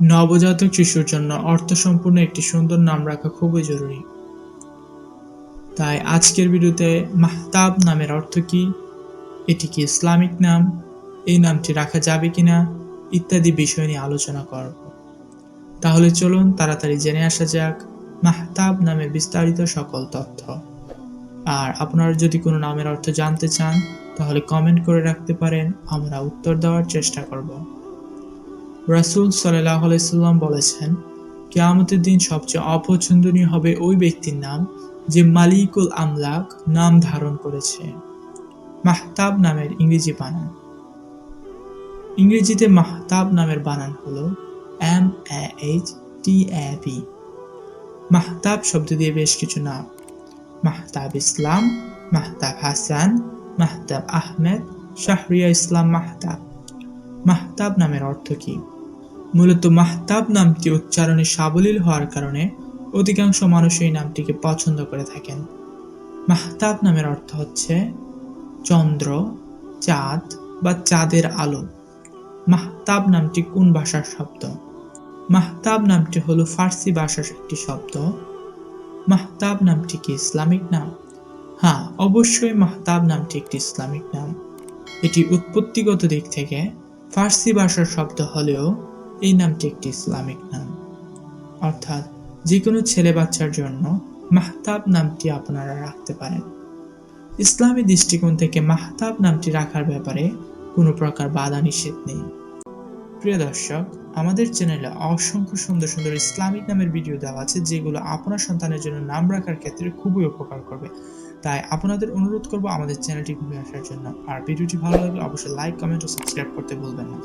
নবজাতক শিশুর জন্য অর্থসম্পূর্ণ একটি সুন্দর নাম রাখা খুবই জরুরি। তাই আজকের ভিডিওতে মাহতাব নামের অর্থ কি, এটি কি ইসলামিক নাম, এই নামটি রাখা যাবে কিনা, ইত্যাদি বিষয় নিয়ে আলোচনা করব। তাহলে চলুন তাড়াতাড়ি জেনে আসা যাক মাহতাব নামে বিস্তারিত সকল তথ্য। আর আপনারা যদি কোনো নামের অর্থ জানতে চান, তাহলে কমেন্ট করে রাখতে পারেন, আমরা উত্তর দেওয়ার চেষ্টা করব। রাসূল সাল্লাহ আলাইসাল্লাম বলেছেন, কেয়ামতের দিন সবচেয়ে অপছন্দনীয় হবে ওই ব্যক্তির নাম যে মালিকুল আমলাক নাম ধারণ করেছে। মাহতাব নামের ইংরেজি বানান। ইংরেজিতে মাহতাব নামের বানান হল M H T A B Mahtab শব্দ দিয়ে বেশ কিছু নাম। মাহতাব ইসলাম, মাহতাব হাসান, মাহতাব আহমেদ, শাহরিয়া ইসলাম মাহতাব। মাহতাব নামের অর্থ কি? মূলত মাহতাব নামটি উচ্চারণে সাবলীল হওয়ার কারণে অধিকাংশ মানুষ এই নামটিকে পছন্দ করে থাকেন। মাহতাব নামের অর্থ হচ্ছে চন্দ্র, চাঁদ বা চাঁদের আলো। মাহতাব নামটি কোন ভাষার শব্দ? মাহতাব নামটি হলো ফার্সি ভাষার একটি শব্দ। মাহতাব নামটি কি ইসলামিক নাম? হ্যাঁ অবশ্যই মাহতাব নামটি একটি ইসলামিক নাম। এটি উৎপত্তিগত দিক থেকে ফার্সি ভাষার শব্দ হলেও এই নামটি একটি ইসলামিক নাম। অর্থাৎ যে কোনো ছেলে বাচ্চার জন্য মাহতাব নামটি আপনারা রাখতে পারেন। ইসলামী দৃষ্টিকোণ থেকে মাহতাব নামটি রাখার ব্যাপারে কোনো প্রকার বাধা নিষেধ নেই। প্রিয় দর্শক, আমাদের চ্যানেলে অসংখ্য সুন্দর সুন্দর ইসলামিক নামের ভিডিও দেওয়া আছে, যেগুলো আপনার সন্তানের জন্য নাম রাখার ক্ষেত্রে খুবই উপকার করবে। তাই আপনাদের অনুরোধ করব আমাদের চ্যানেলটি ঘুরে আসার জন্য। আর ভিডিওটি ভালো লাগলে অবশ্যই লাইক কমেন্ট ও সাবস্ক্রাইব করতে ভুলবেন না।